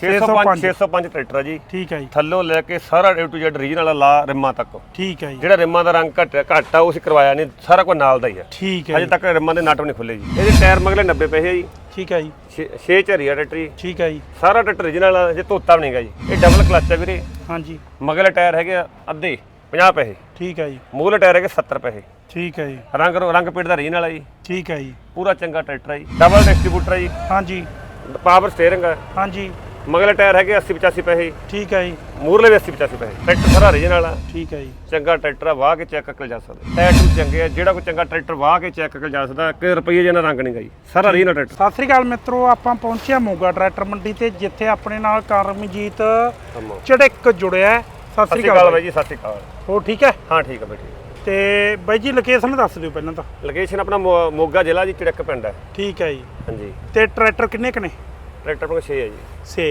605 605 tractor ਆ ਜੀ। ਠੀਕ ਹੈ ਜੀ। ਥੱਲੋਂ ਲੈ ਕੇ ਸਾਰਾ ਏ ਟੂ ਜ਼ੈਡ ਰੀਜਨਲ ਲਾ ਰਿਮਾਂ ਤੱਕ। ਠੀਕ ਹੈ ਜੀ। ਜਿਹੜਾ ਰਿਮਾਂ ਦਾ ਰੰਗ ਘੱਟ ਘੱਟ ਆ ਉਹ ਅਸੀਂ ਕਰਵਾਇਆ ਨਹੀਂ ਸਾਰਾ ਕੁਝ ਨਾਲ ਦਾ ਹੀ ਆ। ਠੀਕ ਹੈ ਅਜੇ ਤੱਕ ਰਿਮਾਂ ਦੇ ਨਟ ਵੀ ਨਹੀਂ ਖੁੱਲੇ ਜੀ। ਇਹਦੇ ਟਾਇਰ ਮਗਲੇ 90 ਪੈਸੇ ਆ ਜੀ। ਠੀਕ ਹੈ ਜੀ। 6 ਝਰੀ ਆ ਟਰੈਕਟਰ ਜੀ। ਠੀਕ ਹੈ ਜੀ। ਸਾਰਾ ਟਰੈਕਟਰ ਰੀਜਨਲ ਜੇ ਧੋਤਾ ਵੀ ਨਹੀਂਗਾ ਜੀ। ਇਹ ਡਬਲ ਕਲਚ ਆ ਵੀਰੇ। ਹਾਂਜੀ। ਮਗਲੇ ਟਾਇਰ ਹੈਗੇ ਆ ਅੱਧੇ 50 ਪੈਸੇ ਠੀਕ ਹੈ ਜੀ। ਮੂਹਰੇ ਟਾਇਰ ਹੈਗੇ 70 ਪੈਸੇ ਠੀਕ ਹੈ ਜੀ। ਰੰਗ ਰੰਗ ਪੇਟ ਦਾ ਰੀਜਨਲ ਆ ਜੀ। ਠੀਕ ਹੈ ਜੀ। ਪੂਰਾ ਚੰਗਾ ਟਰੈਕਟਰ ਆ ਜੀ। ਡਬਲ ਡਿਸਟ੍ਰੀਬਿਊਟਰ ਆ ਜੀ। ਹਾਂਜੀ। ਪਾਵਰ ਸਟੀਅਰਿੰਗ ਆ। ਹਾਂਜੀ। ਮਗਲੇ ਟਾਇਰ ਹੈਗੇ 80 85 ਪੈਸੇ। ਠੀਕ ਹੈ ਜੀ। ਮੂਰਲੇ ਵੀ 80 85 ਪੈਸੇ। ਟਰੈਕਟਰ ਸਾਰਾ ਰੀਜਨਲ ਆ। ਠੀਕ ਹੈ ਜੀ। ਚੰਗਾ ਟਰੈਕਟਰ ਆ ਵਾਹ ਕੇ ਚੈੱਕ ਕਰਕੇ ਜਾ ਸਕਦਾ। ਟਾਇਰ ਟੂ ਚੰਗੇ ਆ ਜਿਹੜਾ ਕੋਈ ਚੰਗਾ ਟਰੈਕਟਰ ਵਾਹ ਕੇ ਚੈੱਕ ਕਰਕੇ ਜਾ ਸਕਦਾ ਕਿ ਰੁਪਈਏ ਜਿਹਨਾਂ ਰੰਗ ਨਹੀਂ ਗਈ ਸਾਰਾ ਰੀਜਨਲ ਟਰੈਕਟਰ। ਸਤਿ ਸ੍ਰੀ ਅਕਾਲ ਮਿੱਤਰੋ ਆਪਾਂ ਪਹੁੰਚਿਆ ਮੋਗਾ ਟਰੈਕਟਰ ਮੰਡੀ ਤੇ ਜਿੱਥੇ ਆਪਣੇ ਨਾਲ ਕਰਮਜੀਤ ਚੜਿੱਕ ਜੁੜਿਆ ਹੈ। ਸਤਿ ਸ੍ਰੀ ਅਕਾਲ ਬਾਈ ਜੀ ਸਤਿ ਸ਼੍ਰੀ ਅਕਾਲ। ਹੋ ਠੀਕ ਹੈ? ਹਾਂ ਠੀਕ ਆ ਬਾਈ ਤੇ ਬਾਈ ਜੀ ਲੋਕੇਸ਼ਨ ਦੱਸ ਦਿਓ ਪਹਿਲਾਂ ਤਾਂ। ਲੋਕੇਸ਼ਨ ਆਪਣਾ ਮੋਗਾ ਜ਼ਿਲ੍ਹਾ ਜੀ ਚੜਕ ਪਿੰਡ ਹੈ। ਠੀਕ ਹੈ ਜੀ। ਹਾਂਜੀ। ਤੇ ਟਰੈਕਟਰ ਕਿੰਨੇ ਕਨੇ ਟਰੈਕਟਰ ਆਪਣਾ 6 ਹੈ ਜੀ। ਸੇ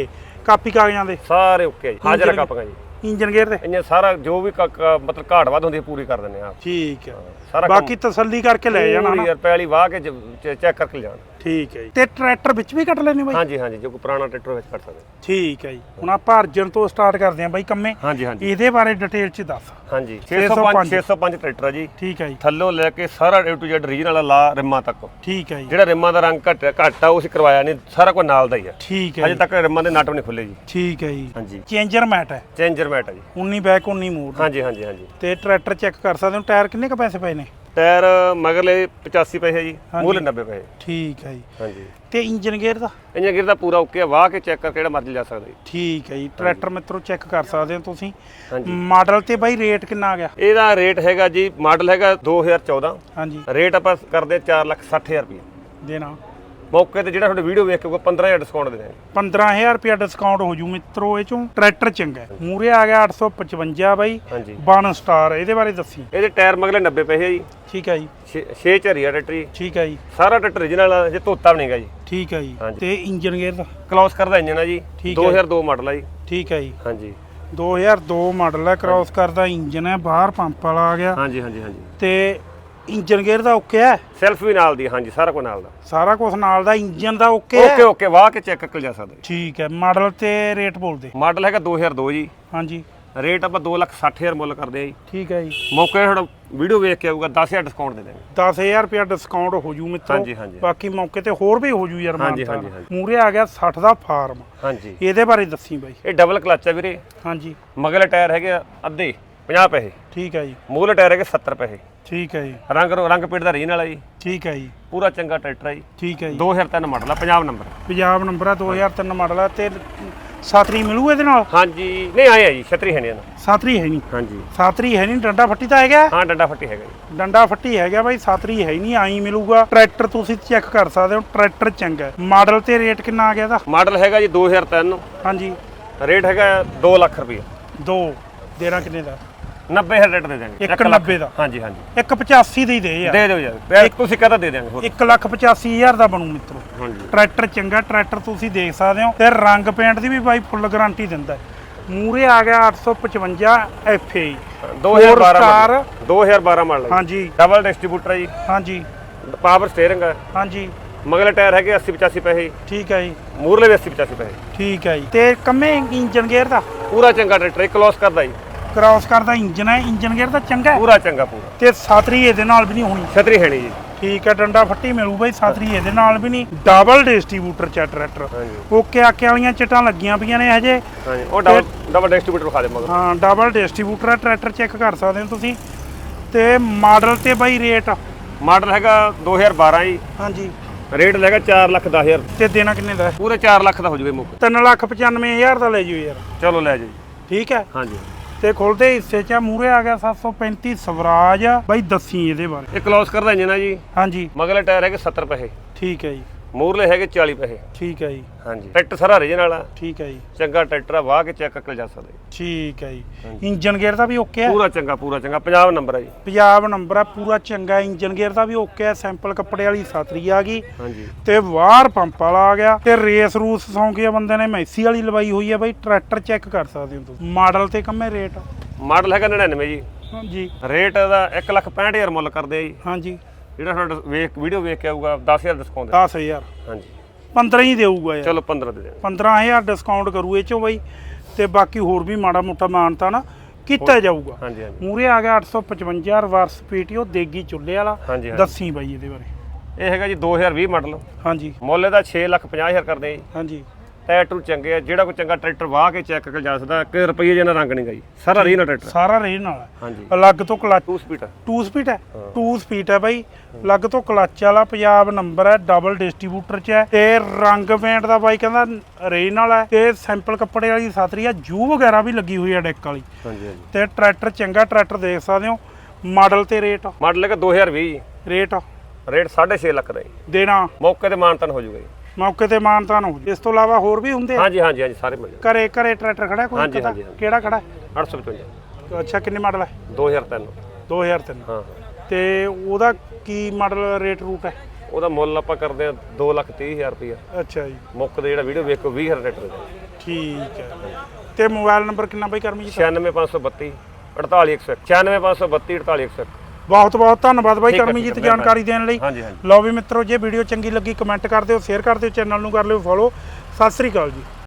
ਕਾਪੀ ਕਾਗਜ਼ਾਂ ਦੇ? ਸਾਰੇ ਓਕੇ ਜੀ। ਹਾਜ਼ਰ ਇੰਜਨ- ਕਾਪਾਂਗਾ ਜੀ। ਇੰਜਨ ਗੇਅਰ ਦੇ? ਇੰਨੇ ਸਾਰਾ ਜੋ ਵੀ ਮਤਲਬ ਘਾਟ ਵੱਧ ਹੁੰਦੀ ਹੈ ਪੂਰੀ ਕਰ ਦਿੰਦੇ ਆ। ਠੀਕ ਹੈ ਬਾਕੀ ਤਸੱਲੀ ਕਰਕੇ ਲੈ ਜਾਣਾ ਨਾ ਯਾਰ ਪਹਿਲੀ ਵਾਹ ਕੇ ਚੈੱਕ ਕਰਕੇ ਜਾਣ। ਠੀਕ ਹੈ ਜੀ। ਤੇ ਟਰੈਕਟਰ ਵਿੱਚ ਵੀ ਕੱਟ ਲੈਣੇ ਬਾਈ? ਹਾਂਜੀ ਹਾਂਜੀ ਜੋ ਕੋਈ ਪੁਰਾਣਾ ਟਰੈਕਟਰ ਵਿੱਚ ਕੱਟ ਸਕਦੇ। ਠੀਕ ਹੈ ਜੀ। ਹੁਣ ਆਪਾਂ ਅਰਜਨ ਤੋਂ ਸਟਾਰਟ ਕਰਦੇ ਹਾਂ ਬਾਈ ਕੰਮੇ। ਹਾਂਜੀ ਹਾਂਜੀ। ਇਹਦੇ ਬਾਰੇ ਡਿਟੇਲ ਚ ਦੱਸ। ਹਾਂਜੀ 605 605 605 ਟਰੈਕਟਰ ਆ ਜੀ। ਠੀਕ ਹੈ ਜੀ। ਥੱਲੋਂ ਲੈ ਕੇ ਸਾਰਾ ਏ ਟੂ ਜ਼ੈਡ ਰੀਜਨਲ ਲਾ ਰਿਮਾਂ ਤੱਕ। ਠੀਕ ਹੈ ਜੀ। ਜਿਹੜਾ ਰਿਮਾਂ ਦਾ ਰੰਗ ਘੱਟ ਘੱਟ ਆ ਉਹ ਅਸੀਂ ਕਰਵਾਇਆ ਨਹੀਂ ਸਾਰਾ ਕੁਝ ਨਾਲ ਦਾ ਹੀ ਆ। ਠੀਕ ਹੈ ਅਜੇ ਤੱਕ ਰਿਮਾਂ ਦੇ ਨਟ ਵੀ ਨਹੀਂ ਖੁੱਲੇ ਜੀ। ਠੀਕ ਹੈ ਜੀ। ਹਾਂਜੀ। ਚੇਂਜਰ ਮੈਟ ਹੈ। ਚੇਂਜਰ ਮੈਟ ਆ ਜੀ। 19 ਬੈਕ 19 ਮੋੜ। ਹਾਂਜੀ ਹਾਂਜੀ ਹਾਂਜੀ। ਤੇ ਟਰੈਕਟਰ ਚੈੱਕ ਕਰ ਸਕਦੇ ਹੋ ਟਾਇਰ ਕਿੰਨੇ ਕ ਪੈਸੇ ਪਏ ਨੇ? ਟਾਇਰ ਮਗਰਲੇ 85 ਪੈਸੇ ਜੀ। ਮੂਹਰੇ 90 ਪੈਸੇ ਠੀਕ ਹੈ ਜੀ। ਹਾਂਜੀ। ਤੇ ਇੰਜਨ ਗੇਅਰ ਦਾ? ਇੰਜਨ ਗੇਅਰ ਦਾ ਪੂਰਾ ਓਕੇ ਆ ਵਾਹ ਕੇ ਚੈੱਕ ਕਰਕੇ ਜਿਹੜਾ ਮਰਜ਼ੀ ਜਾ ਸਕਦਾ ਜੀ। ਠੀਕ ਹੈ ਜੀ ਟਰੈਕਟਰ ਮਿੱਤਰੋ ਚੈੱਕ ਕਰ ਸਕਦੇ ਹੋ ਤੁਸੀਂ। ਹਾਂਜੀ। ਮਾਡਲ ਤੇ ਬਾਈ ਰੇਟ ਕਿੰਨਾ ਆ ਗਿਆ? ਇਹਦਾ ਰੇਟ ਹੈਗਾ ਜੀ ਮਾਡਲ ਹੈਗਾ 2014 ਹਾਂਜੀ। ਰੇਟ ਆਪਾਂ ਕਰਦੇ 460000 ਰੁਪਏ ਦੇਣਾ। ਮੌਕੇ ਤੇ ਜਿਹੜਾ ਤੁਹਾਡੇ ਵੀਡੀਓ ਵੇਖ ਕੇ 15000 ਡਿਸਕਾਊਂਟ ਦੇ ਦਾਂਗੇ 15000 ਰੁਪਿਆ ਡਿਸਕਾਊਂਟ ਹੋ ਜੂ ਮਿੱਤਰੋ ਇਹ ਚੋਂ ਟਰੈਕਟਰ ਚੰਗਾ ਹੈ। ਮੂਰੇ ਆ ਗਿਆ 855 ਬਾਈ ਹਾਂਜੀ। 1 ਸਟਾਰ ਇਹਦੇ ਬਾਰੇ ਦੱਸੀ। ਇਹਦੇ ਟਾਇਰ ਮਗਲੇ 90 ਪੈਸੇ ਜੀ। ਠੀਕ ਹੈ ਜੀ। 6 ਝਰੀ ਆ ਟਰੈਕਟਰ ਜੀ। ਠੀਕ ਹੈ ਜੀ। ਸਾਰਾ ਟਰੈਕਟਰ ਰੀਜਨਲ ਆ ਜੇ ਧੋਤਾ ਵੀ ਨਹੀਂਗਾ ਜੀ। ਠੀਕ ਹੈ ਜੀ। ਹਾਂਜੀ। ਤੇ ਇੰਜਨ ਗੇਅਰ ਦਾ? ਕਲੋਸ ਕਰਦਾ ਇੰਜਨ ਆ ਜੀ। ਠੀਕ ਹੈ। 2002 ਮਾਡਲ ਆ ਜੀ। ਠੀਕ ਹੈ ਜੀ। ਹਾਂਜੀ। 2002 ਮਾਡਲ ਹੈ ਕ੍ਰਾਸ ਕਰਦਾ ਇੰਜਨ ਹੈ ਬਾਹਰ ਪੰਪ ਵਾਲਾ ਆ ਗਿਆ। ਹਾਂਜੀ ਹਾਂਜੀ ਹਾਂਜੀ। ਤੇ ਇੰਜਨ ਗੇਅਰ ਦਾ ਓਕੇ ਹੈ? ਸੈਲਫ ਵੀ ਨਾਲ ਦੀ ਹਾਂਜੀ ਸਾਰਾ ਕੁਝ ਨਾਲ ਦਾ। ਸਾਰਾ ਕੁਝ ਨਾਲ ਦਾ ਇੰਜਨ ਦਾ ਓਕੇ ਓਕੇ ਹੈ? ਓਕੇ ਵਾਹ ਕੇ ਚੈੱਕ ਕਰਕੇ ਜਾ ਸਕਦੇ ਠੀਕ ਹੈ ਮਾਡਲ ਤੇ ਰੇਟ ਬੋਲਦੇ। ਮਾਡਲ ਹੈਗਾ 2002 ਜੀ। ਹਾਂਜੀ। ਰੇਟ ਆਪਾਂ 260000 ਮੁੱਲ ਕਰਦੇ ਆ ਜੀ। ਠੀਕ ਹੈ ਜੀ। ਮੌਕੇ ਤੁਹਾਡਾ ਵੀਡੀਓ ਵੇਖ ਕੇ ਆਊਗਾ 10000 ਡਿਸਕਾਊਂਟ ਦੇ ਦਾਂਗੇ 10000 ਰੁਪਿਆ ਡਿਸਕਾਊਂਟ ਹੋ ਜੂ ਮਿੱਤਰੋ। ਹਾਂਜੀ, ਹਾਂਜੀ। ਬਾਕੀ ਮੌਕੇ ਤੇ ਹੋਰ ਵੀ ਹੋ ਜੂ ਯਾਰ ਹਾਂਜੀ, ਮਾਨਤਾਨ। ਹਾਂਜੀ, ਹਾਂਜੀ। ਮੂਰੇ ਆ ਗਿਆ 60 ਦਾ ਫਾਰਮ। ਹਾਂਜੀ। ਇਹਦੇ ਬਾਰੇ ਦੱਸੀ ਬਾਈ। ਇਹ ਡਬਲ ਕਲਚ ਆ ਵੀਰੇ। ਹਾਂਜੀ। ਮਗਲੇ ਟਾਇਰ ਹੈਗੇ ਆ ਅੱਧੇ 50 ਪੈਸੇ। ਠੀਕ ਹੈ ਜੀ। ਮੂਹਰੇ ਟਾਇਰ ਹੈਗੇ 70 ਪੈਸੇ। ਠੀਕ ਹੈ ਜੀ। ਰੰਗ ਰੰਗ ਪੇਟ ਦਾ ਰੀਜਨਲ ਆ ਜੀ। ਠੀਕ ਹੈ ਜੀ। ਪੂਰਾ ਚੰਗਾ ਟਰੈਕਟਰ ਜੀ। ਠੀਕ ਹੈ ਜੀ। 2003 ਮਾਡਲ ਆ ਪੰਜਾਬ ਨੰਬਰ ਪੰਜਾਬ ਨੰਬਰ ਆ 2003 ਮਾਡਲ ਆ ਤੇ ਸਾਤਰੀ ਮਿਲੂ ਇਹਦੇ ਨਾਲ? ਹਾਂਜੀ। ਨਹੀਂ ਆਏ ਆ ਜੀ ਛਤਰੀ ਹੈ ਨਹੀਂ ਸਾਤਰੀ ਹੈ ਨਹੀਂ? ਹਾਂਜੀ। ਸਾਤਰੀ ਹੈ ਨਹੀਂ ਡੰਡਾ ਫੱਟੀ ਤਾਂ ਹੈਗਾ? ਹਾਂ ਡੰਡਾ ਫੱਟੀ ਹੈਗਾ ਜੀ। ਡੰਡਾ ਫੱਟੀ ਹੈਗਾ ਬਾਈ ਸਾਤਰੀ ਹੈ ਨਹੀਂ ਆਈ ਮਿਲੂਗਾ। ਟਰੈਕਟਰ ਤੁਸੀਂ ਚੈੱਕ ਕਰ ਸਕਦੇ ਹੋ ਟਰੈਕਟਰ ਚੰਗਾ ਹੈ। ਮਾਡਲ ਤੇ ਰੇਟ ਕਿੰਨਾ ਆ ਗਿਆ ਇਹਦਾ? ਮਾਡਲ ਹੈਗਾ ਜੀ 2003 ਹਾਂਜੀ। ਰੇਟ ਹੈਗਾ 2 ਲੱਖ ਰੁਪਏ। ਦੋ। ਦੇਣਾ ਕਿੰਨੇ ਦਾ? 90000 ਰੇਟ ਦੇ ਦਾਂਗੇ ਇੱਕ ਇੱਕ ਲੱਖ। 90 ਦਾ। ਹਾਂਜੀ ਹਾਂਜੀ। 185 ਦੀ ਦੇ ਯਾਰ। ਦੇ ਦਿਓ ਯਾਰ ਪਿਆ- ਤੁਸੀਂ ਕਹਤਾ ਦੇ ਹੋਰ? 185000 ਦਾ ਬਣੂ ਮਿੱਤਰੋ। ਹਾਂਜੀ। ਟਰੈਕਟਰ ਚੰਗਾ ਟਰੈਕਟਰ ਤੁਸੀਂ ਦੇਖ ਸਕਦੇ ਹੋ। ਤੇ ਰੰਗ ਪੇਂਟ ਦੀ ਵੀ ਬਾਈ ਫੁੱਲ ਗਾਰੰਟੀ ਦਿੰਦਾ ਹੈ। ਮੂਰੇ ਆ ਗਿਆ 855 FA 2012 star। ਮਾਡਲ 2012 ਮਾਡਲ ਹਾਂਜੀ। ਡਬਲ ਡਿਸਟ੍ਰੀਬਿਊਟਰ ਹੈ ਜੀ। ਹਾਂਜੀ। ਪਾਵਰ ਸਟੀਅਰਿੰਗ ਹੈ। ਹਾਂਜੀ। ਮਗਲੇ ਟਾਇਰ ਹੈਗੇ 80 85 ਪੈਸੇ। ਠੀਕ ਹੈ ਜੀ। ਮੂਰਲੇ ਵੀ 80 85 ਪੈਸੇ। ਠੀਕ ਹੈ ਜੀ। ਤੇ ਕੰਮੇ ਇੰਜਨ ਗੇਅਰ ਦਾ? ਪੂਰਾ ਚੰਗਾ ਟਰੈਕਟਰ ਹੈ ਕਲੋਸ ਕਰਦਾ ਜੀ। ਕ੍ਰਾਸ ਕਰਦਾ ਇੰਜਨ ਹੈ ਇੰਜਨ ਗੇਅਰ ਦਾ ਚੰਗਾ ਹੈ। ਪੂਰਾ ਚੰਗਾ ਪੂਰਾ। ਤੇ ਸਾਤਰੀ ਇਹਦੇ ਨਾਲ ਵੀ ਨਹੀਂ ਹੋਣੀ। ਛਤਰੀ ਹੈ ਨਹੀਂ ਜੀ। ਠੀਕ ਹੈ ਡੰਡਾ ਫੱਟੀ ਮਿਲੂ ਬਾਈ ਸਾਤਰੀ ਇਹਦੇ ਨਾਲ ਵੀ ਨਹੀਂ। ਡਬਲ ਡਿਸਟ੍ਰੀਬਿਊਟਰ ਚ ਟਰੈਕਟਰ ਹਾਂਜੀ। ਓਕੇ ਆਕੇ ਵਾਲੀਆਂ ਚਟਾਂ ਲੱਗੀਆਂ ਪਈਆਂ ਨੇ ਹਜੇ ਹਾਂਜੀ ਉਹ ਡਬਲ ਡਬਲ ਡਿਸਟ੍ਰੀਬਿਊਟਰ ਵਿਖਾ ਦੇ ਮਗਰ। ਹਾਂ ਡਬਲ ਡਿਸਟ੍ਰੀਬਿਊਟਰ ਹੈ ਟਰੈਕਟਰ ਚੈੱਕ ਕਰ ਸਕਦੇ ਹੋ ਤੁਸੀਂ। ਤੇ ਮਾਡਲ ਤੇ ਬਾਈ ਰੇਟ ਮਾਡਲ ਹੈਗਾ 2012 ਜੀ। ਹਾਂਜੀ। ਰੇਟ ਹੈਗਾ 4 ਲੱਖ 10000 ਤੇ ਦੇਣਾ ਕਿੰਨੇ ਦਾ ਹੈ? ਪੂਰੇ 4 ਲੱਖ ਦਾ ਹੋ ਜੂਵੇ ਮੁੱਕ 395000 ਦਾ ਲੈ ਜਿਓ ਯਾਰ। ਚਲੋ ਲੈ ਜੀ। ਠੀਕ ਹੈ। ਹਾਂਜੀ। ਤੇ ਖੁੱਲਦੇ ਹਿੱਸੇ ਚ ਮੂਰੇ ਆ ਗਿਆ 735 ਸਵਰਾਜ ਬਾਈ ਦੱਸੀ ਇਹਦੇ ਬਾਰੇ। ਇਹ ਕਲੋਸ ਕਰਦਾ ਇੰਜਨ ਆ ਜੀ। ਹਾਂਜੀ। ਮਗਲੇ ਟਾਇਰ ਹੈਗੇ 70 ਪੈਸੇ। ਠੀਕ ਹੈ ਜੀ। ਮੂਰਲੇ ਹੈਗੇ 40 ਪੈਸੇ। ਠੀਕ ਹੈ ਜੀ। ਹਾਂਜੀ। ਟਰੈਕਟਰ ਸਾਰਾ ਰੀਜਨਲ ਆ। ਠੀਕ ਹੈ ਜੀ। ਚੰਗਾ ਟਰੈਕਟਰ ਆ ਵਾਹ ਕੇ ਚੈੱਕ ਕਰਕੇ ਜਾ ਸਕਦੇ। ਠੀਕ ਹੈ ਜੀ। ਇੰਜਨ ਗੇਅਰ ਦਾ ਵੀ ਓਕੇ ਹੈ? ਪੂਰਾ ਚੰਗਾ ਪੂਰਾ ਚੰਗਾ। ਪੰਜਾਬ ਨੰਬਰ ਆ ਜੀ। ਪੰਜਾਬ ਨੰਬਰ ਆ ਪੂਰਾ ਚੰਗਾ ਇੰਜਨ ਗੇਅਰ ਦਾ ਵੀ ਓਕੇ ਹੈ। ਸੈਂਪਲ ਕੱਪੜੇ ਵਾਲੀ ਸਾਤਰੀ ਆ ਗਈ। ਹਾਂਜੀ। ਤੇ ਬਾਹਰ ਪੰਪ ਵਾਲਾ ਆ ਗਿਆ। ਤੇ ਰੇਸ ਰੂਸ ਸੌਂਕੇ ਬੰਦੇ ਨੇ। ਮੈਸੀ ਵਾਲੀ ਲਵਾਈ ਹੋਈ ਹੈ ਬਾਈ। ਟਰੈਕਟਰ ਚੈੱਕ ਕਰ ਸਕਦੇ ਹੋ ਤੁਸੀਂ। ਮਾਡਲ ਤੇ ਕੰਮੇ ਰੇਟ ਮਾਡਲ ਹੈਗਾ 99 ਜੀ। ਹਾਂਜੀ। ਰੇਟ ਦਾ 1 ਲੱਖ 65000 ਮੁੱਲ ਕਰਦੇ ਆ ਜੀ। ਹਾਂਜੀ। ਜਿਹੜਾ ਤੁਹਾਡਾ ਵੇਖ ਵੀਡੀਓ ਵੇਖ ਕੇ ਆਊਗਾ 10000 ਡਿਸਕਾਊਂਟ 10000 ਹਾਂਜੀ। 15 ਹੀ ਦੇਊਗਾ ਯਾਰ। ਚਲੋ 15 ਦੇ ਦੇ 15000 ਡਿਸਕਾਊਂਟ ਕਰੂ ਇਹ ਚੋਂ ਬਾਈ। ਤੇ ਬਾਕੀ ਹੋਰ ਵੀ ਮਾੜਾ ਮੋਟਾ ਮਾਨਤਾ ਨਾ ਕੀਤਾ ਜਾਊਗਾ। ਹਾਂਜੀ ਹਾਂਜੀ। ਮੂਰੇ ਆ ਗਿਆ 855 ਰਿਵਰਸ ਪੀਟੀਓ ਦੇਗੀ ਚੁੱਲ੍ਹੇ ਵਾਲਾ। ਹਾਂਜੀ ਹਾਂਜੀ। ਦੱਸੀ ਬਾਈ ਇਹਦੇ ਬਾਰੇ। ਇਹ ਹੈਗਾ ਜੀ 2020 ਮਾਡਲ। ਹਾਂਜੀ। ਮੁੱਲ ਇਹਦਾ 6 ਲੱਖ 50 ਹਜ਼ਾਰ ਕਰਦੇ ਆ ਜੀ। ਹਾਂਜੀ। ਟਾਇਰ ਟੂ ਚੰਗੇ ਆ ਜਿਹੜਾ ਕੋਈ ਚੰਗਾ ਟਰੈਕਟਰ ਵਾਹ ਕੇ ਚੈੱਕ ਕਰ ਜਾ ਸਕਦਾ ਕਿ ਰੁਪਈਏ ਜਿਹਾ ਰੰਗ ਨਹੀਂਗਾ ਜੀ ਸਾਰਾ ਰੀਨਲ ਟਰੈਕਟਰ। ਸਾਰਾ ਰੇਨ ਹੈ। ਹਾਂਜੀ। ਅਲੱਗ ਤੋਂ ਕਲਚ 2 ਸਪੀਡ 2 ਸਪੀਡ ਹੈ ਹਾਂ। 2 ਸਪੀਡ ਹੈ ਬਾਈ। ਅਲੱਗ ਤੋਂ ਕਲਚ ਵਾਲਾ ਪੰਜਾਬ ਨੰਬਰ ਹੈ ਡਬਲ ਡਿਸਟ੍ਰੀਬਿਊਟਰ ਚ ਹੈ ਤੇ ਰੰਗ ਪੇਂਟ ਦਾ ਬਾਈ ਕਹਿੰਦਾ ਰੇਨ ਵਾਲਾ ਹੈ ਤੇ ਸਿੰਪਲ ਕੱਪੜੇ ਵਾਲੀ ਸਾਤਰੀ ਆ ਜੂ ਵਗੈਰਾ ਵੀ ਲੱਗੀ ਹੋਈ ਹੈ ਡੈਕ ਵਾਲੀ। ਹਾਂਜੀ ਹਾਂਜੀ। ਤੇ ਟਰੈਕਟਰ ਚੰਗਾ ਟਰੈਕਟਰ ਦੇਖ ਸਕਦੇ ਹੋ। ਮਾਡਲ ਤੇ ਰੇਟ ਮਾਡਲ ਹੈਗਾ 2020 ਜੀ ਰੇਟ ਰੇਟ 6.5 ਲੱਖ ਦਾ ਜੀ। ਦੇਣਾ। ਮੌਕੇ ਤੇ ਮਾਨਤਨ ਹੋ ਜਾਊਗਾ ਜੀ। ਮੌਕੇ ਤੇ ਮਾਨਤਾ ਨੂੰ ਇਸ ਤੋਂ ਇਲਾਵਾ ਹੋਰ ਵੀ ਹੁੰਦੇ ਆ? ਹਾਂਜੀ ਹਾਂਜੀ ਹਾਂਜੀ ਸਾਰੇ ਮਿਲ ਜਾਣਗੇ ਘਰੇ ਘਰੇ ਟਰੈਕਟਰ ਖੜਾ ਕੋਈ ਹਾਂਜੀ। ਕਿਹੜਾ ਖੜਾ? 855 ਅੱਛਾ ਕਿੰਨੇ ਮਾਡਲ ਹੈ 2003 2003 ਹਾਂ। ਤੇ ਉਹਦਾ ਕੀ ਮਾਡਲ ਰੇਟ ਰੂਟ ਹੈ? ਉਹਦਾ ਮੁੱਲ ਆਪਾਂ ਕਰਦੇ ਆ 2 ਲੱਖ 30 ਹਜ਼ਾਰ ਰੁਪਇਆ। ਅੱਛਾ ਜੀ। ਮੁੱਕ ਦੇ ਜਿਹੜਾ ਵੀਡੀਓ ਵੇਖੋ 20 ਹਜ਼ਾਰ ਟਰੈਕਟਰ ਦਾ। ਠੀਕ ਹੈ। ਤੇ ਮੋਬਾਈਲ ਨੰਬਰ ਕਿੰਨਾ ਬਾਈ ਕਰਮੀ ਜੀ 96532 48101 96532 48101 ਬਹੁਤ ਬਹੁਤ ਧੰਨਵਾਦ ਬਾਈ ਕਰਮਜੀਤ ਜਾਣਕਾਰੀ ਦੇਣ ਲਈ। ਲਓ ਵੀ ਮਿੱਤਰੋ ਜੇ ਵੀਡੀਓ ਚੰਗੀ ਲੱਗੀ ਕਮੈਂਟ ਕਰ ਦਿਓ ਸ਼ੇਅਰ ਕਰ ਦਿਓ ਚੈਨਲ ਨੂੰ ਕਰ ਲਿਓ ਫੋਲੋ ਸਤਿ ਸ੍ਰੀ ਅਕਾਲ ਜੀ।